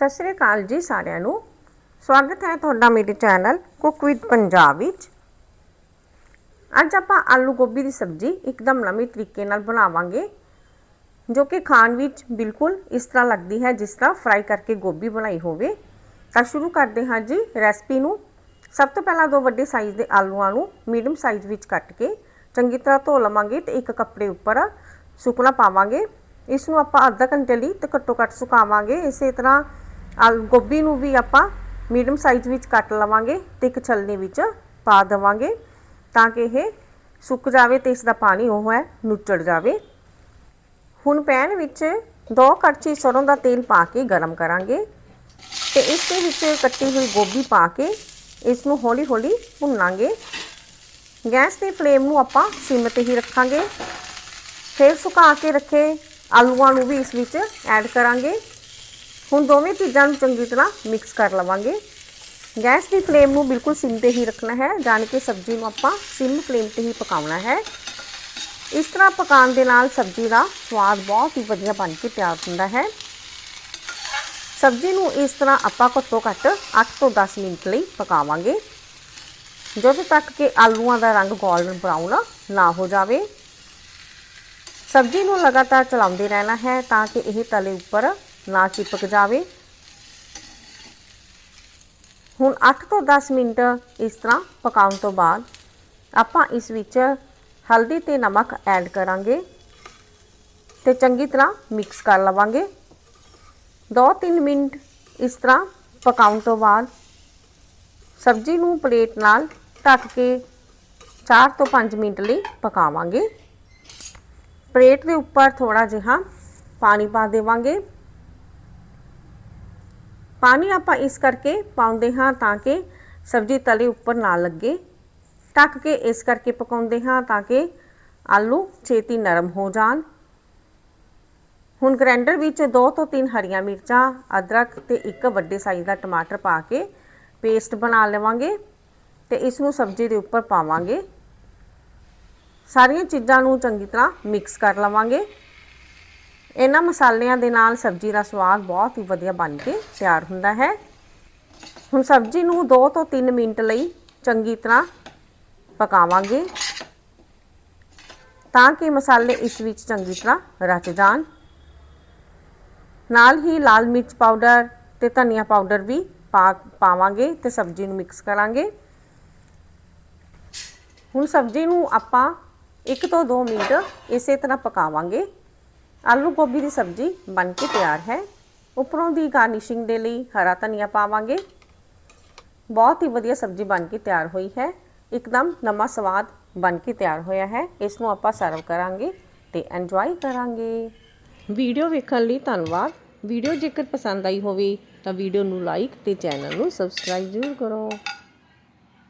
ਸਤਿ ਸ੍ਰੀ ਅਕਾਲ ਜੀ ਸਾਰਿਆਂ ਨੂੰ। ਸਵਾਗਤ ਹੈ ਤੁਹਾਡਾ ਮੇਰੇ ਚੈਨਲ ਕੁੱਕ ਵਿਦ ਪੰਜਾਬ ਵਿੱਚ। ਅੱਜ ਆਪਾਂ ਆਲੂ ਗੋਭੀ ਦੀ ਸਬਜ਼ੀ ਇੱਕਦਮ ਨਵੇਂ ਤਰੀਕੇ ਨਾਲ ਬਣਾਵਾਂਗੇ, ਜੋ ਕਿ ਖਾਣ ਵਿੱਚ ਬਿਲਕੁਲ ਇਸ ਤਰ੍ਹਾਂ ਲੱਗਦੀ ਹੈ ਜਿਸ ਤਰ੍ਹਾਂ ਫਰਾਈ ਕਰਕੇ ਗੋਭੀ ਬਣਾਈ ਹੋਵੇ। ਤਾਂ ਸ਼ੁਰੂ ਕਰਦੇ ਹਾਂ ਜੀ ਰੈਸਪੀ ਨੂੰ। ਸਭ ਤੋਂ ਪਹਿਲਾਂ ਦੋ ਵੱਡੇ ਸਾਈਜ਼ ਦੇ ਆਲੂਆਂ ਨੂੰ ਮੀਡੀਅਮ ਸਾਈਜ਼ ਵਿੱਚ ਕੱਟ ਕੇ ਚੰਗੀ ਤਰ੍ਹਾਂ ਧੋ ਲਵਾਂਗੇ ਤੇ ਇੱਕ ਕੱਪੜੇ ਉੱਪਰ ਸੁੱਕਣਾ ਪਾਵਾਂਗੇ। ਇਸ ਨੂੰ ਆਪਾਂ ਅੱਧਾ ਘੰਟੇ ਲਈ ਤੇ ਘੱਟੋ ਘੱਟ ਸੁਕਾਵਾਂਗੇ। ਇਸੇ ਤਰ੍ਹਾਂ ਆਲੂ ਗੋਭੀ ਨੂੰ ਵੀ ਆਪਾਂ ਮੀਡੀਅਮ ਸਾਈਜ਼ ਵਿੱਚ ਕੱਟ ਲਵਾਂਗੇ ਤੇ ਇੱਕ ਛਲਨੀ ਵਿੱਚ ਪਾ ਦੇਵਾਂਗੇ ਤਾਂ ਕਿ ਇਹ ਸੁੱਕ ਜਾਵੇ ਤੇ ਇਸ ਦਾ ਪਾਣੀ ਉਹ ਹੈ ਨੁੱਚੜ ਜਾਵੇ। ਹੁਣ ਪੈਨ ਵਿੱਚ ਦੋ ਕੜਛੀ ਸਰੋਂ ਦਾ ਤੇਲ ਪਾ ਕੇ ਗਰਮ ਕਰਾਂਗੇ ਤੇ ਇਸ ਦੇ ਵਿੱਚ ਕੱਟੀ ਹੋਈ ਗੋਭੀ ਪਾ ਕੇ ਇਸ ਨੂੰ ਹੌਲੀ ਹੌਲੀ ਭੁੰਨਾਂਗੇ। ਗੈਸ ਦੀ ਫਲੇਮ ਨੂੰ ਆਪਾਂ ਸਿਮ ਤੇ ਹੀ ਰੱਖਾਂਗੇ। ਫਿਰ ਸੁਕਾ ਕੇ ਰੱਖੇ ਆਲੂਆਂ ਨੂੰ ਵੀ ਇਸ ਵਿੱਚ ਐਡ ਕਰਾਂਗੇ। ਹੁਣ ਦੋਵੇਂ ਚੀਜ਼ਾਂ ਨੂੰ ਚੰਗੀ ਤਰ੍ਹਾਂ ਮਿਕਸ ਕਰ ਲਵਾਂਗੇ। ਗੈਸ ਦੀ ਫਲੇਮ ਨੂੰ ਬਿਲਕੁਲ ਸਿਮ ਤੇ ਹੀ ਰੱਖਣਾ ਹੈ। ਜਾਣ ਕੇ ਸਬਜ਼ੀ ਨੂੰ ਆਪਾਂ ਸਿਮ ਫਲੇਮ ਤੇ ਹੀ ਪਕਾਉਣਾ ਹੈ। ਇਸ ਤਰ੍ਹਾਂ ਪਕਾਉਣ ਦੇ ਨਾਲ ਸਬਜ਼ੀ ਦਾ ਸਵਾਦ ਬਹੁਤ ਹੀ ਵਧੀਆ ਬਣ ਕੇ ਤਿਆਰ ਹੁੰਦਾ ਹੈ। ਸਬਜ਼ੀ ਨੂੰ ਇਸ ਤਰ੍ਹਾਂ ਆਪਾਂ ਘੱਟੋ ਘੱਟ 8 ਤੋਂ 10 ਮਿੰਟ ਲਈ ਪਕਾਵਾਂਗੇ। ਜਦੋਂ ਤੱਕ ਕਿ ਆਲੂਆਂ ਦਾ ਰੰਗ ਗੋਲਡਨ ਬਰਾਊਨ ਨਾ ਹੋ ਜਾਵੇ। ਸਬਜ਼ੀ ਨੂੰ ਲਗਾਤਾਰ ਚਲਾਉਂਦੇ ਰਹਿਣਾ ਹੈ ਤਾਂ ਕਿ ਇਹ ਤਲੇ ਉੱਪਰ ਨਾ ਚਿਪਕ ਜਾਵੇ। ਹੁਣ 8 ਤੋਂ 10 ਮਿੰਟ ਇਸ ਤਰ੍ਹਾਂ ਪਕਾਉਣ ਤੋਂ ਬਾਅਦ ਆਪਾਂ ਇਸ ਵਿੱਚ ਹਲਦੀ ਤੇ ਨਮਕ ਐਡ ਕਰਾਂਗੇ ਤੇ ਚੰਗੀ ਤਰ੍ਹਾਂ ਮਿਕਸ ਕਰ ਲਵਾਂਗੇ। 2-3 ਮਿੰਟ ਇਸ ਤਰ੍ਹਾਂ ਪਕਾਉਣ ਤੋਂ ਬਾਅਦ ਸਬਜ਼ੀ ਨੂੰ ਪਲੇਟ ਨਾਲ ਢੱਕ ਕੇ 4 ਤੋਂ 5 ਮਿੰਟ ਲਈ ਪਕਾਵਾਂਗੇ। ਪਲੇਟ ਦੇ ਉੱਪਰ ਥੋੜਾ ਜਿਹਾ ਪਾਣੀ ਪਾ ਦੇਵਾਂਗੇ। ਪਾਣੀ ਆਪਾਂ ਇਸ ਕਰਕੇ ਪਾਉਂਦੇ ਹਾਂ ਤਾਂ ਕਿ ਸਬਜ਼ੀ ਤਲੇ ਉੱਪਰ ਨਾ ਲੱਗੇ। ਢੱਕ ਕੇ ਇਸ ਕਰਕੇ ਪਕਾਉਂਦੇ ਹਾਂ ਤਾਂ ਕਿ ਆਲੂ ਛੇਤੀ ਨਰਮ ਹੋ ਜਾਣ। ਹੁਣ ਗ੍ਰਾਈਂਡਰ ਵਿੱਚ 2 ਤੋਂ 3 ਹਰੀਆਂ ਮਿਰਚਾਂ, ਅਦਰਕ ਤੇ ਇੱਕ ਵੱਡੇ ਸਾਈਜ਼ ਦਾ ਟਮਾਟਰ ਪਾ ਕੇ ਪੇਸਟ ਬਣਾ ਲਵਾਂਗੇ ਤੇ ਇਸ ਨੂੰ ਸਬਜ਼ੀ ਦੇ ਉੱਪਰ ਪਾਵਾਂਗੇ। ਸਾਰੀਆਂ ਚੀਜ਼ਾਂ ਨੂੰ ਚੰਗੀ ਤਰ੍ਹਾਂ ਮਿਕਸ ਕਰ ਲਵਾਂਗੇ। ਇਹਨਾਂ ਮਸਾਲਿਆਂ ਦੇ ਨਾਲ ਸਬਜ਼ੀ ਦਾ ਸਵਾਦ ਬਹੁਤ ਹੀ ਵਧੀਆ ਬਣ ਕੇ ਤਿਆਰ ਹੁੰਦਾ ਹੈ। ਹੁਣ ਸਬਜ਼ੀ ਨੂੰ 2 ਤੋਂ 3 ਮਿੰਟ ਲਈ ਚੰਗੀ ਤਰ੍ਹਾਂ ਪਕਾਵਾਂਗੇ ਤਾਂ ਕਿ ਮਸਾਲੇ ਇਸ ਵਿੱਚ ਚੰਗੀ ਤਰ੍ਹਾਂ ਰਚ ਜਾਣ। ਨਾਲ ਹੀ ਲਾਲ ਮਿਰਚ ਪਾਊਡਰ ਤੇ ਧਨੀਆ ਪਾਊਡਰ ਵੀ ਪਾ ਪਾਵਾਂਗੇ ਤੇ ਸਬਜ਼ੀ ਨੂੰ ਮਿਕਸ ਕਰਾਂਗੇ। ਹੁਣ ਸਬਜ਼ੀ ਨੂੰ ਆਪਾਂ 1 ਤੋਂ 2 ਮਿੰਟ ਇਸੇ ਤਰ੍ਹਾਂ ਪਕਾਵਾਂਗੇ। ਆਲੂ ਗੋਭੀ ਦੀ ਸਬਜ਼ੀ ਬਣ ਕੇ ਤਿਆਰ ਹੈ। ਉੱਪਰੋਂ ਦੀ ਗਾਰਨਿਸ਼ਿੰਗ ਦੇ ਲਈ ਹਰਾ ਧਨੀਆ ਪਾਵਾਂਗੇ। ਬਹੁਤ ਹੀ ਵਧੀਆ ਸਬਜ਼ੀ ਬਣ ਕੇ ਤਿਆਰ ਹੋਈ ਹੈ। ਇੱਕਦਮ ਨਵਾਂ ਸਵਾਦ ਬਣ ਕੇ ਤਿਆਰ ਹੋਇਆ ਹੈ। ਇਸ ਨੂੰ ਆਪਾਂ ਸਰਵ ਕਰਾਂਗੇ ਤੇ ਐਂਜੋਏ ਕਰਾਂਗੇ। ਵੀਡੀਓ ਵੇਖਣ ਲਈ ਧੰਨਵਾਦ। ਵੀਡੀਓ ਜੇਕਰ ਪਸੰਦ ਆਈ ਹੋਵੇ ਤਾਂ ਵੀਡੀਓ ਨੂੰ ਲਾਈਕ ਤੇ ਚੈਨਲ ਨੂੰ ਸਬਸਕ੍ਰਾਈਬ ਜ਼ਰੂਰ ਕਰੋ।